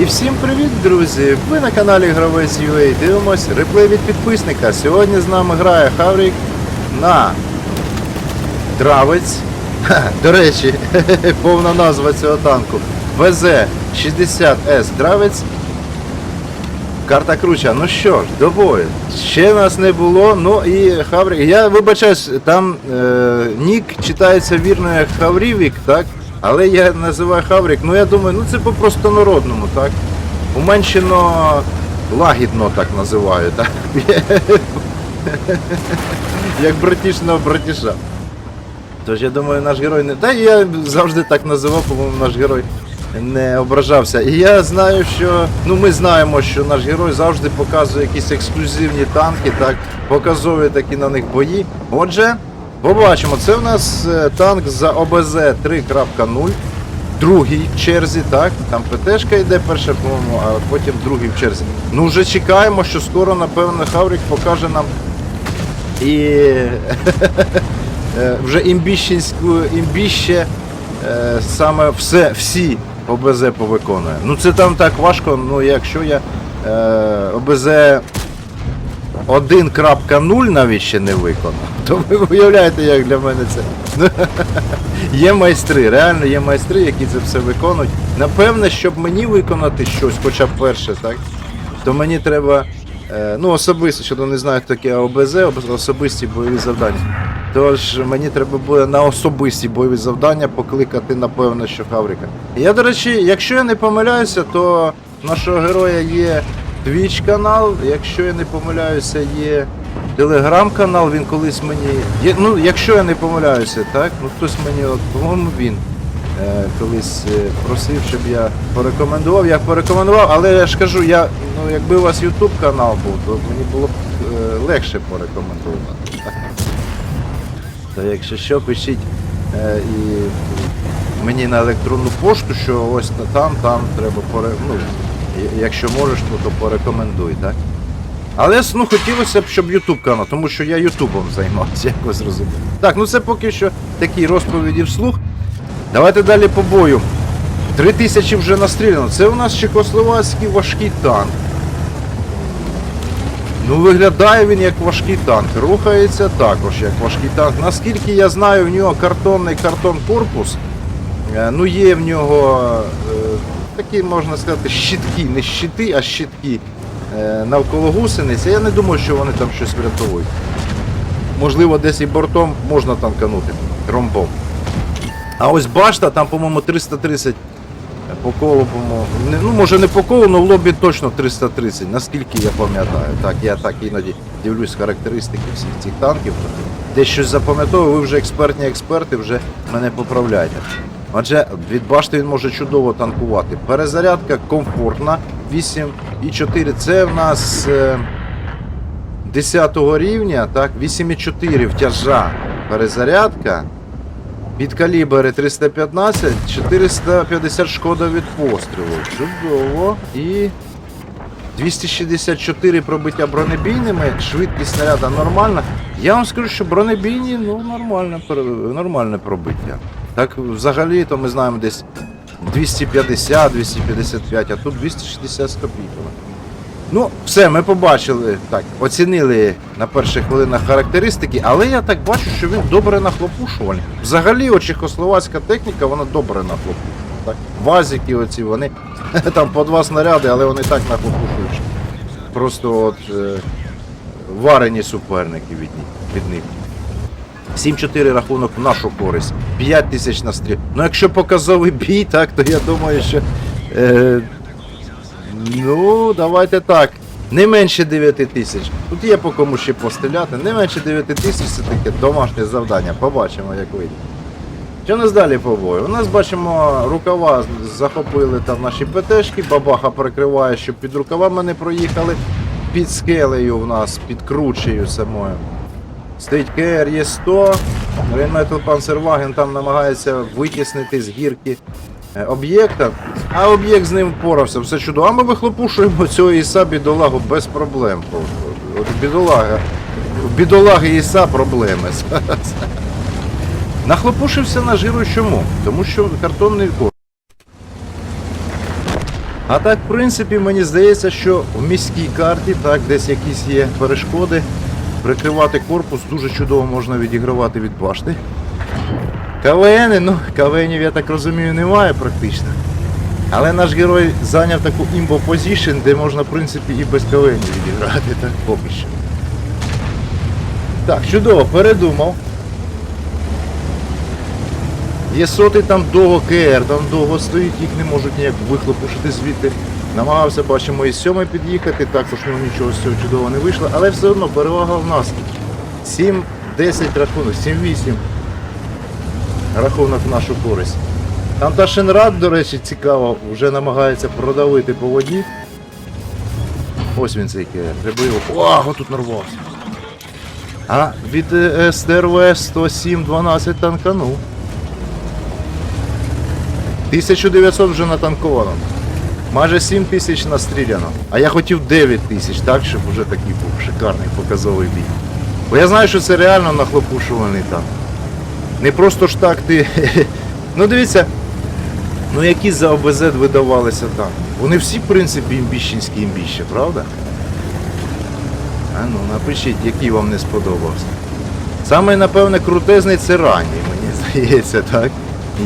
І всім привіт, друзі! Ви на каналі Гравець UA дивимось реплей від підписника. Сьогодні з нами грає Хаврік на Дравець. Ха, До речі, повна назва цього танку. ВЗ-60С Дравець. Карта круча. Ну що ж, до бою. Ще нас не було. Ну і Хаврік. Я вибачаюсь, там е, нік читається вірно як Хаврівік, так? Але я називаю Хаврік. Ну я думаю, ну це по простонародному, так? Уменшено лагідно так називаю, так? як братішного братіша. Тож я думаю, наш герой не. Та я завжди так називав, по-моєму, наш герой не ображався. І я знаю, що. Ну ми знаємо, що наш герой завжди показує якісь ексклюзивні танки, так, показує такі на них бої. Отже, побачимо, це у нас е, танк за ОБЗ 3.0. Другий в черзі, так? Там ПТшка йде перша, по-моєму, а потім другий в черзі. Ну вже чекаємо, що скоро, напевно, Хаврік покаже нам і е, вже імбіщенську імбіще е, саме все, всі ОБЗ повиконує. Ну це там так важко, ну якщо я ОБЗ 1.0 навіть ще не виконав, то ви уявляєте, як для мене це. Є майстри, реально є майстри, які це все виконують. Напевне, щоб мені виконати щось, хоча б перше, так, то мені треба. е, Ну, особисто, що не знаю, таке ОБЗ, особисті бойові завдання. Тож мені треба буде на особисті бойові завдання покликати, напевно, що Хаврика. Я, до речі, якщо я не помиляюся, то нашого героя є Twitch канал, якщо я не помиляюся, є телеграм-канал, він колись мені. Є, ну, якщо я не помиляюся, так? Ну хтось мені, от, по-моєму, він е, колись е, просив, щоб я порекомендував. Я порекомендував, але я ж кажу, я, ну, якби у вас YouTube канал був, то мені було б е, легше порекомендувати. То якщо що, пишіть е, і мені на електронну пошту, що ось там, там треба поре... ну, якщо можеш, то, то порекомендуй, так? Але ну, хотілося б, щоб Ютуб канал, тому що я Ютубом займався, як ви зрозуміли. Так, ну це поки що такі розповіді вслух. Давайте далі по бою. Три тисячі вже настріляно. Це у нас чехословацький важкий танк. Ну, виглядає він як важкий танк. Рухається також як важкий танк. Наскільки я знаю, в нього картонний картон корпус. Е, Ну, є в нього е, такі, можна сказати, щитки, не щити, а щитки е, навколо гусениць. Я не думаю, що вони там щось врятовують. Можливо, десь і бортом можна танканути ромбом. А ось башта, там, по-моєму, 330 по колу, по-моєму. Ну, може не по колу, але в лобі точно 330, наскільки я пам'ятаю. Так, я так іноді дивлюсь характеристики всіх цих танків. Десь щось запам'ятовую, ви вже експертні експерти, вже мене поправляєте. Адже від башти він може чудово танкувати. Перезарядка комфортна, 8,4. Це в нас е, 10 рівня, так, 8,4 втяжа перезарядка. Під калібри 315, 450 шкода від пострілу. Чудово. І 264 пробиття бронебійними, швидкість снаряда нормальна. Я вам скажу, що бронебійні, ну, нормальне, нормальне пробиття. Так, взагалі, то ми знаємо десь 250, 255, а тут 260 з копійками. Ну, все, ми побачили, так, оцінили на перших хвилинах характеристики, але я так бачу, що він добре нахлопушувальний. Взагалі, чехословацька техніка, вона добре нахлопушує. Так? Вазики оці, вони там по два снаряди, але вони так нахлопушують. Просто от е, варені суперники від, від них. 7-4 рахунок в нашу користь. 5 тисяч на стріл. Ну якщо показовий бій, так, то я думаю, що. Е, Ну, давайте так. Не менше 9 тисяч. Тут є по кому ще постріляти. Не менше 9 тисяч це таке домашнє завдання. Побачимо, як вийде. Що у нас далі по бою? У нас бачимо, рукава захопили там наші ПТшки, бабаха прикриває, щоб під рукавами не проїхали. Під скелею в нас, під кручею самою. Стоїть КР є 100. Rheinmetall Panzerwagen там намагається витіснити з гірки е, об'єкта, а об'єкт з ним впорався, все чудово. А ми вихлопушуємо цього Іса бідолагу без проблем. От бідолага. Бідолаги Іса проблеми. Нахлопушився наш герой чому? Тому що картонний корпус. А так, в принципі, мені здається, що в міській карті, так, десь якісь є перешкоди. Прикривати корпус дуже чудово можна відігравати від башти. КВН, ну, КВНів, я так розумію, немає практично. Але наш герой зайняв таку імбо позішн, де можна, в принципі, і без КВН відіграти, так, поки що. Так, чудово, передумав. Є сотий там довго КР, там довго стоїть, їх не можуть ніяк вихлопушити звідти. Намагався, бачимо, і сьомий під'їхати, також в нього нічого з цього чудового не вийшло, але все одно перевага в нас. 7-10 рахунок, 7-8 рахунок в нашу користь. Там та Шенрад, до речі, цікаво, вже намагається продавити по воді. Ось він цей КР, треба його. О, тут нарвався. А від е, СТРВ 107-12 танканув. 1900 вже натанковано. Майже 7 тисяч настріляно. А я хотів 9 тисяч, так, щоб вже такий був шикарний показовий бій. Бо я знаю, що це реально нахлопушувальний танк. Не просто ж так ти. Ну дивіться, ну які за ОБЗ видавалися танки. Вони всі, в принципі, імбіщенські імбіща, правда? А ну напишіть, який вам не сподобався. Саме, напевне, крутезний це ранній, мені здається, так?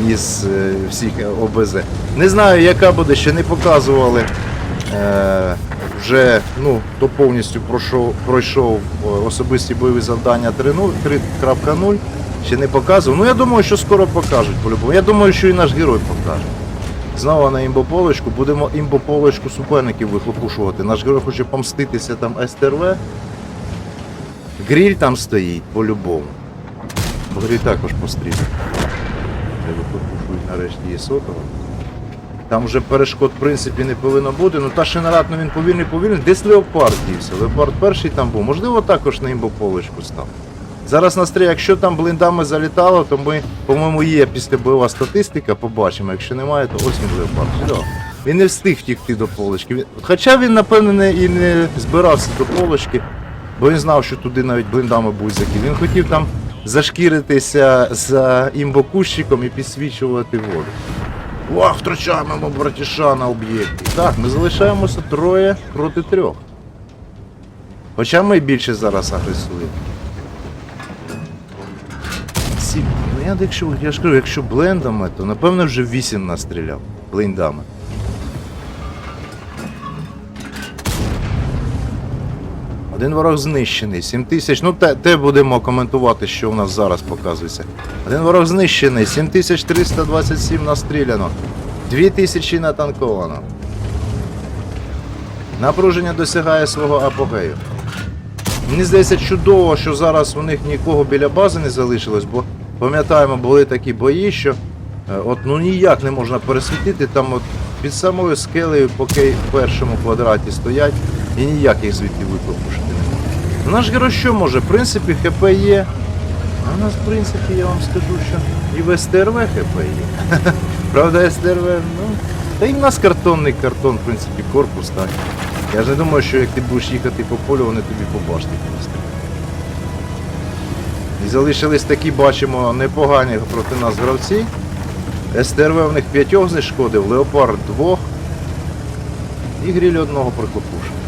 Із е, всіх ОБЗ. Не знаю, яка буде, ще не показували. Е, вже ну, то повністю пройшов, пройшов е, особисті бойові завдання 3.0, 3.0. Ще не показував. Ну я думаю, що скоро покажуть по-любому. Я думаю, що і наш герой покаже. Знову на імбополочку. Будемо імбополочку суперників вихлопушувати. Наш герой хоче помститися там СТРВ. Гріль там стоїть по-любому. Гріль також постріляє. Де вихлопушують нарешті є сотого. Там вже перешкод в принципі не повинно бути. Ну та Шенерат, ну він повільний повільний. Десь Леопард дівся. Леопард перший там був. Можливо, також на імбополочку став. Зараз на стрій, якщо там блиндами залітало, то ми, по-моєму, є післябойова статистика, побачимо. Якщо немає, то ось він Леопард. Він не встиг втікти до полочки. Хоча він, напевно, і не збирався до полочки, бо він знав, що туди навіть блиндами будуть закиди. Він хотів там зашкіритися за імбокущиком і підсвічувати воду. Вах, втрачаємо братіша на об'єкті. Так, ми залишаємося троє проти трьох. Хоча ми більше зараз агресуємо. Сім. Ну я якщо я ж кажу, якщо блендами, то напевно вже 8 настріляв блендами. Один ворог знищений, 7 тисяч. Ну, те, те будемо коментувати, що у нас зараз показується. Один ворог знищений, 7327 настріляно, 2000 натанковано. Напруження досягає свого апогею. Мені здається чудово, що зараз у них нікого біля бази не залишилось, бо пам'ятаємо, були такі бої, що е, от ну ніяк не можна пересвітити, там от під самою скелею, поки в першому квадраті стоять, і ніяк їх звідти. Ну, Наш герой що може? В принципі, ХП є. А у нас, в принципі, я вам скажу, що і в СТРВ ХП є. Правда, СТРВ, ну. Та і в нас картонний картон, в принципі, корпус, так. Я ж не думаю, що як ти будеш їхати по полю, вони тобі по башті пострілять. І залишились такі, бачимо, непогані проти нас гравці. СТРВ в них п'ятьох знешкодив, Леопард двох. І гріль одного прихлопушив.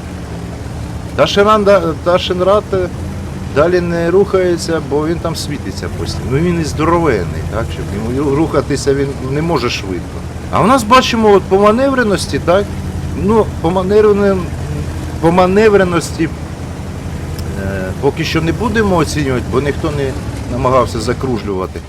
Та Шенранда, та Шенрат е, далі не рухається, бо він там світиться постійно. Ну він і здоровенний, так, щоб йому рухатися він не може швидко. А у нас бачимо от по маневреності, так? Ну, по маневреним, по маневреності е, поки що не будемо оцінювати, бо ніхто не намагався закружлювати.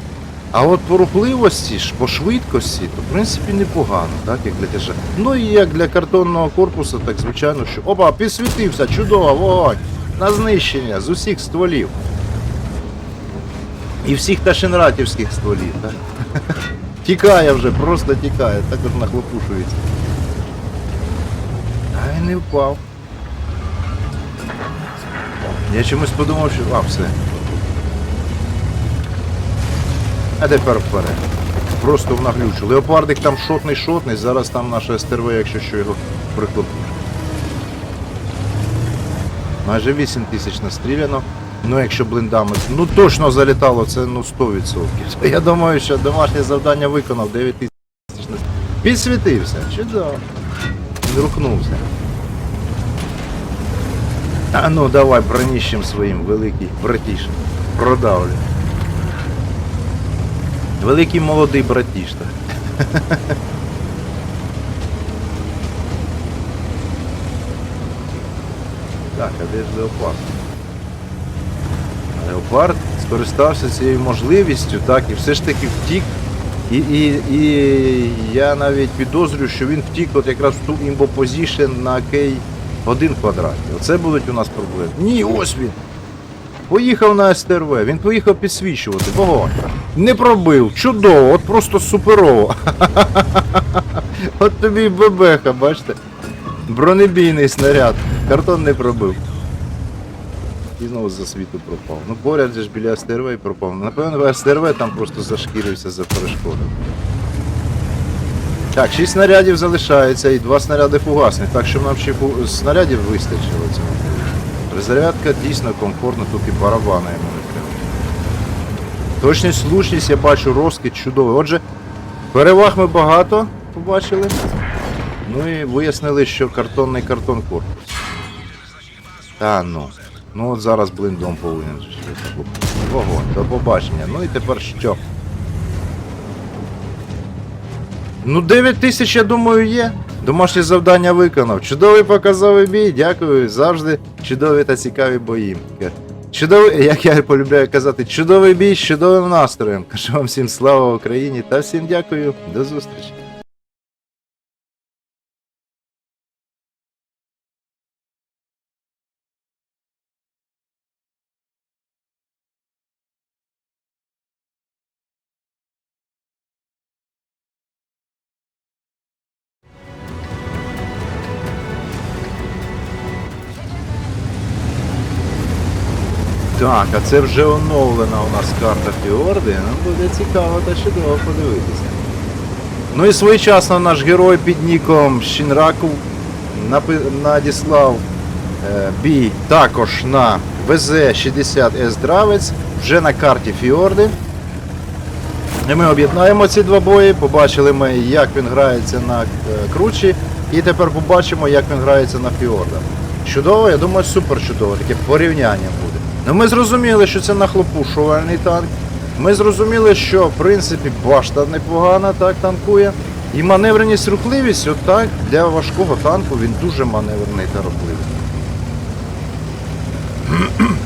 А от по рухливості, ж, по швидкості, то в принципі непогано, так, як для тяжа. Ну і як для картонного корпусу, так звичайно, що. Опа, підсвітився, чудово, вогонь! На знищення з усіх стволів. І всіх ташенратівських стволів, так? Тікає вже, просто тікає, також нахлопушується. А він не впав. Я чомусь подумав, що... А, все. А тепер вперед. Просто в наглючу. Леопардик там шотний шотний, зараз там наша СТРВ, якщо що його прихлопушить. Майже 8 тисяч настріляно. Ну якщо блиндами, ну точно залітало, це ну 100%. Я думаю, що домашнє завдання виконав 9 тисяч. настріляно. Підсвітився, чудово. він рухнувся. А ну давай броніщем своїм, великий братіш. Продавлю. Великий молодий братіш. так. А де ж леопард? Леопард скористався цією можливістю, так, і все ж таки втік. І, і, і я навіть підозрюю, що він втік от якраз в ту імбопозішн на кей 1 квадраті. Оце будуть у нас проблеми. Ні, ось він. Поїхав на СТРВ, він поїхав підсвічувати. Вогонь. Не пробив. Чудово, от просто суперово. От тобі бебеха, бачите? Бронебійний снаряд. Картон не пробив. І знову за світу пропав. Ну поряд же ж біля СТРВ і пропав. Напевно, СТРВ там просто зашкірився за перешкоду. Так, 6 снарядів залишається і 2 снаряди фугасних, так що нам ще фу- снарядів вистачило цього. Розрядка дійсно комфортна, тут і барабана йому не треба. Точність, влучність, я бачу, розкид чудовий. Отже, переваг ми багато побачили. Ну і вияснили, що картонний картон корпус. Та ну. Ну от зараз блиндом повинен. Ого, до побачення. Ну і тепер що? Ну 9 тисяч, я думаю, є. Домашнє завдання виконав. Чудовий показовий бій, дякую. Завжди чудові та цікаві бої. Чудовий, як я полюбляю казати, чудовий бій з чудовим настроєм. Кажу вам всім слава Україні та всім дякую. До зустрічі. Так, а це вже оновлена у нас карта Фіорди. Нам буде цікаво та чудово подивитися. Ну і своєчасно наш герой під ніком Щінраку надіслав е, бій також на ВЗ-60С Дравець вже на карті Фіорди. І ми об'єднаємо ці два бої, побачили ми, як він грається на е, кручі, і тепер побачимо, як він грається на фіордах. Чудово, я думаю, супер чудово, таке порівняння буде. Ну ми зрозуміли, що це нахлопушувальний танк. Ми зрозуміли, що в принципі башта непогана так танкує. І маневреність рухливість, от так, для важкого танку він дуже маневрений та рухливий.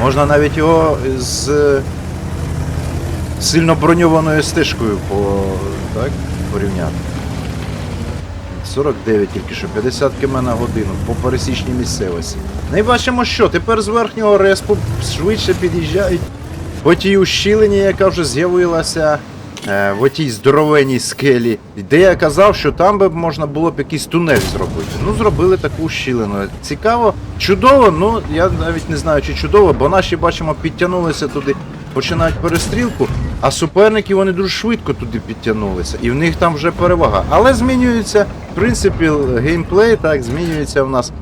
Можна навіть його з сильно броньованою стежкою по, так, порівняти. 49 тільки що, 50 км на годину по пересічній місцевості. Ну і бачимо, що тепер з верхнього респу швидше під'їжджають по тій ущілині, яка вже з'явилася е, в отій здоровенній скелі, де я казав, що там би можна було б якийсь тунель зробити. Ну, зробили таку ущілину. Цікаво, чудово, ну я навіть не знаю, чи чудово, бо наші, бачимо, підтягнулися туди, починають перестрілку, а суперники вони дуже швидко туди підтягнулися, і в них там вже перевага. Але змінюється, в принципі, геймплей, так, змінюється в нас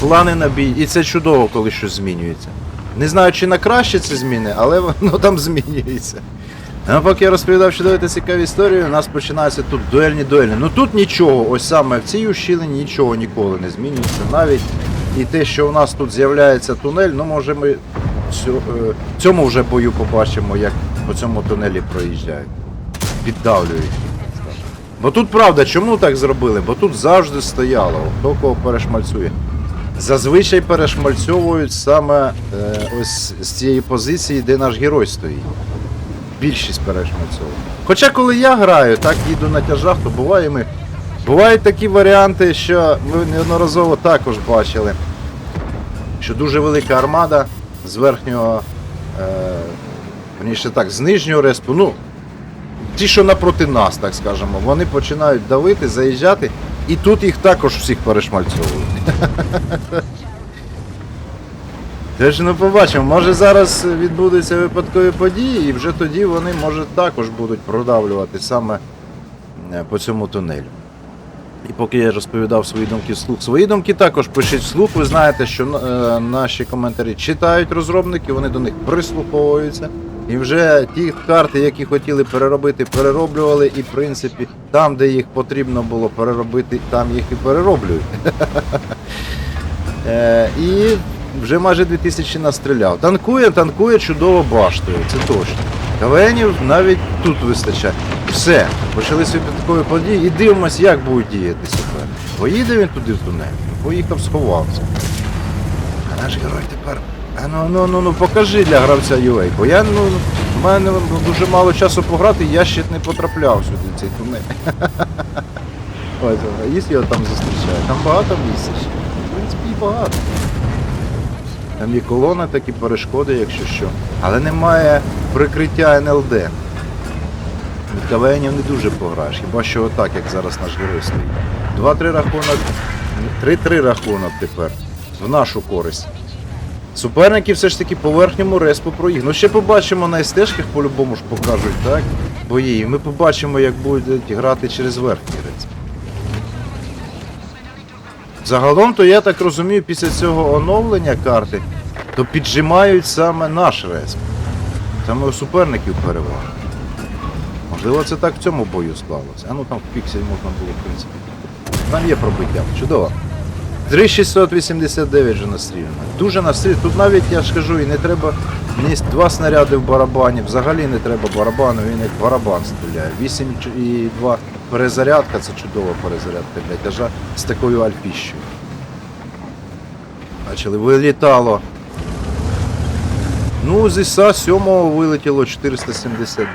плани на бій, і це чудово, коли щось змінюється. Не знаю, чи на краще це зміни, але воно там змінюється. А поки я розповідав чудові та цікаві історії, у нас починаються тут дуельні дуельні. Ну тут нічого, ось саме в цій ущілині нічого ніколи не змінюється. Навіть і те, що у нас тут з'являється тунель, ну може ми цьому вже бою побачимо, як по цьому тунелі проїжджають. Піддавлюють. Бо тут правда, чому так зробили? Бо тут завжди стояло, хто кого перешмальцює. Зазвичай перешмальцьовують саме е, ось з цієї позиції, де наш герой стоїть. Більшість перешмальцьовує. Хоча коли я граю, так їду на тяжах, то буває ми. Бувають такі варіанти, що ми неодноразово також бачили, що дуже велика армада з верхнього, е, так, з нижнього респу, ну, ті, що напроти нас, так скажемо, вони починають давити, заїжджати, і тут їх також всіх перешмальцьовують. Теж ну побачимо, може зараз відбудуться випадкові події, і вже тоді вони може також будуть продавлювати саме е, по цьому тунелю. І поки я розповідав свої думки вслух, свої думки також пишіть вслух. Ви знаєте, що е, наші коментарі читають розробники, вони до них прислуховуються. І вже ті карти, які хотіли переробити, перероблювали, і в принципі там, де їх потрібно було переробити, там їх і перероблюють. Е, І вже майже 2000 настріляв. Танкує, танкує чудово баштою, це точно. КВНів навіть тут вистачає. Все, почалися випадкові події і дивимось, як будуть діяти супер. Поїде він туди в тунель, поїхав, сховався. А наш герой тепер. А ну ну ну ну покажи для гравця UA, бо я ну в мене дуже мало часу пограти, я ще не потрапляв сюди в цей тунель. Ось, їсть його там зустрічає. Там багато місця. В принципі, і багато. Там є колони, такі перешкоди, якщо що. Але немає прикриття НЛД. Від КВНів не дуже пограєш, хіба що отак, як зараз наш герой стоїть. 2-3 рахунок, 3-3 рахунок тепер. В нашу користь. Суперники все ж таки по верхньому респу проїх. Ну ще побачимо на стежках по-любому ж покажуть, так? Бої. І ми побачимо, як будуть грати через верхній респ. Загалом, то я так розумію, після цього оновлення карти, то піджимають саме наш респ. Саме у суперників перевага. Можливо, це так в цьому бою склалося. А ну там в піксель можна було, в принципі. Там є пробиття. Чудово. 3689 вже настріляно. Дуже настріляно. Тут навіть я ж кажу, і не треба ні два снаряди в барабані, взагалі не треба барабану, він як барабан стріляє. 8 і 2 перезарядка, це чудова перезарядка для тяжа з такою альфіщою. Бачили, вилітало. Ну, з ІСа 7 вилетіло 472.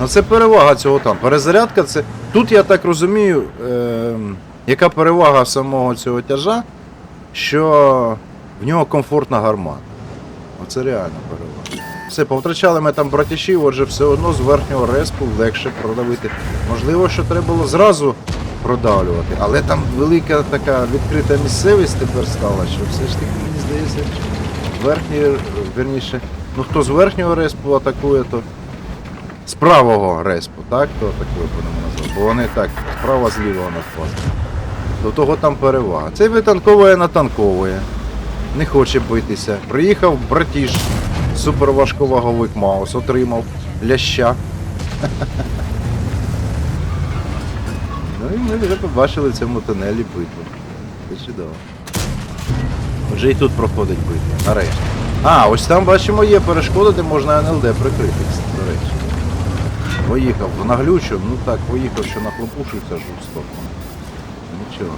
Ну це перевага цього там. Перезарядка це. Тут я так розумію, е, яка перевага самого цього тяжа, що в нього комфортна гармата. Оце реальна перевага. Все, повтрачали ми там братішів, отже, все одно з верхнього респу легше продавити. Можливо, що треба було зразу продавлювати, але там велика така відкрита місцевість тепер стала, що все ж таки, мені здається, верхній, верніше, ну хто з верхнього респу атакує, то з правого респу, так? То атакує будемо назвати. Бо вони так, справа зліва у нас класно. До того там перевага. Цей витанковує натанковує. Не хоче битися. Приїхав братіш, суперважковаговик Маус, отримав ляща. Ну і ми вже побачили в цьому тунелі битву. Це чудово. Вже і тут проходить битва, нарешті. А, ось там бачимо є перешкода, де можна НЛД прикритися, до речі. Поїхав, наглючив, ну так, поїхав, що нахлопушився жорстоко. Нічого.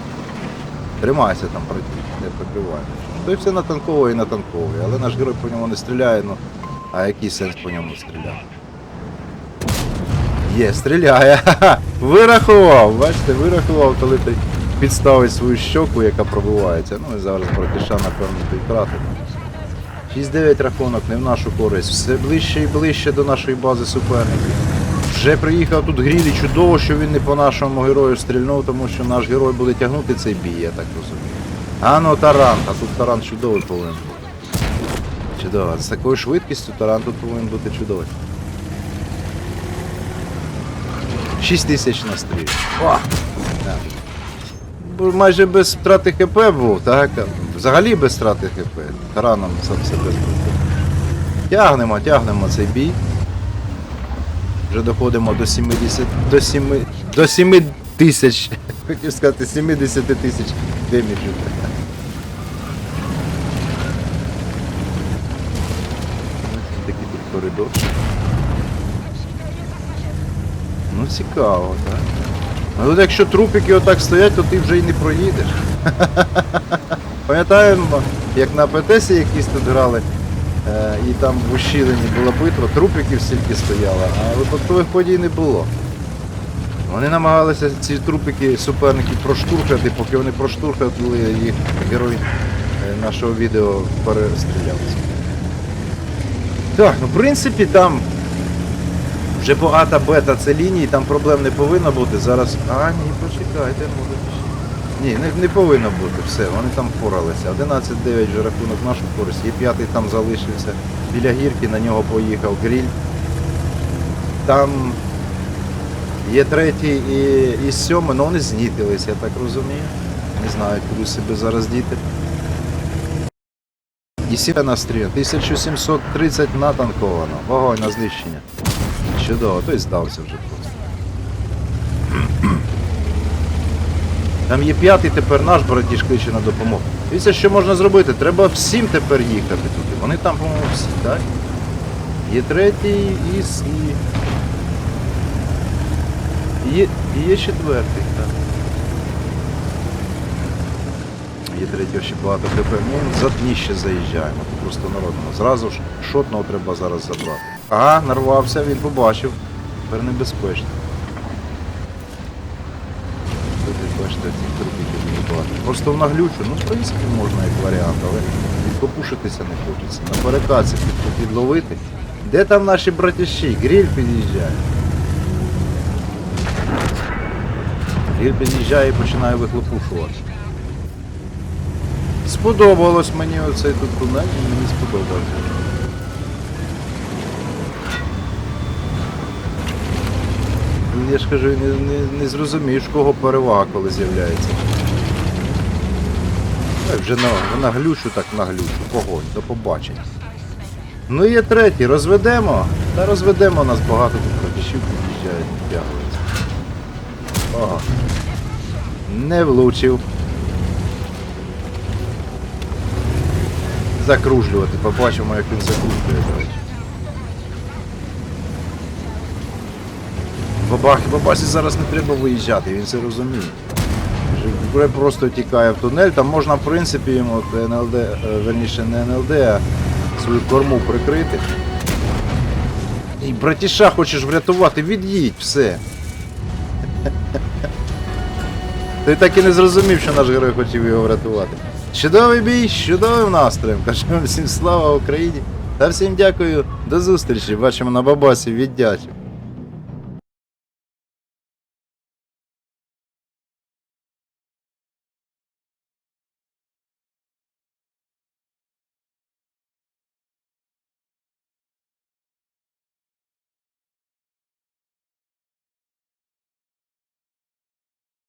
Тримайся там, не прикривай. То й все натанковує і натанковує, але наш герой по ньому не стріляє, ну а який сенс по ньому стріляти? Є, стріляє. Вирахував, бачите, вирахував, коли ти підставить свою щоку, яка пробивається. Ну і зараз братиша, напевно, той втратив. 6-9 рахунок, не в нашу користь. Все ближче і ближче до нашої бази суперників. Вже приїхав тут грілі, чудово, що він не по нашому герою стрільнув, тому що наш герой буде тягнути цей бій, я так розумію. А ну таран, а тут таран чудовий повинен бути. Чудово. З такою швидкістю таран тут повинен бути чудовий. 6 тисяч на стрілі. О! Майже без втрати ХП був, так? Взагалі без втрати ХП. Тараном сам себе збив. Тягнемо, тягнемо цей бій. Вже доходимо до 70. до 7, до 7 тисяч. Хотів сказати 70 тисяч деміджу. Ось Такий тут коридор. Ну цікаво, так? А тут якщо трупики отак стоять, то ти вже й не проїдеш. Пам'ятаємо, як на ПТС якісь тут грали, і там в ущілені була битва, трупиків стільки стояло, а випадкових подій не було. Вони намагалися ці трупики суперників проштурхати, поки вони проштурхали, їх герой е, нашого відео перестрілявся. Так, ну в принципі там вже багата бета це лінії, там проблем не повинно бути. Зараз. А, ні, почекайте, може. Ні, не, не повинно бути, все, вони там впоралися. 11-9 вже рахунок в нашу користь. Є п'ятий там залишився. Біля гірки на нього поїхав гріль. Там є третій і, і сьомий, але вони знітились, я так розумію. Не знаю, куди себе зараз діти. І сіре на стрім. 1730 натанковано. Вогонь на знищення. Чудово, той здався вже Там є п'ятий тепер наш братіш кличе на допомогу. Дивіться, що можна зробити. Треба всім тепер їхати туди. Вони там, по-моєму, всі, так? Є третій і, і... Є, є четвертий, так. Є третього ще багато ХП. Ну, за дні ще заїжджаємо. Тут просто народно. Зразу ж шотного треба зараз забрати. Ага, нарвався, він побачив. Тепер небезпечно. Тут ви бачите, цих турбіків дуже багато. Просто в наглючу, ну в принципі можна як варіант, але попушитися не хочеться. На перекаці під, підловити. Де там наші братіші? Гриль під'їжджає. Гриль під'їжджає і починає вихлопушувати. Сподобалось мені оцей тут тунель, мені сподобався. Я ж кажу, не, не, не зрозумієш, кого перевага, коли з'являється. Так, вже на, на глючу, так на глючу. Погонь, до побачення. Ну і є третій, розведемо. Та розведемо, нас багато тут крадішів під'їжджають, підтягуються. Ага. Не влучив. Закружлювати, побачимо, як він закружлює, до. Бабах, бабасі зараз не треба виїжджати, він це розуміє. Просто тікає в тунель, там можна в принципі йому НЛД, е, верніше не НЛД, а свою корму прикрити. І братіша хочеш врятувати, від'їдь, все. Ти так і не зрозумів, що наш герой хотів його врятувати. Чудовий бій, чудовим настроєм. Кажу всім слава Україні. Та всім дякую, до зустрічі. Бачимо на бабасі, віддячив.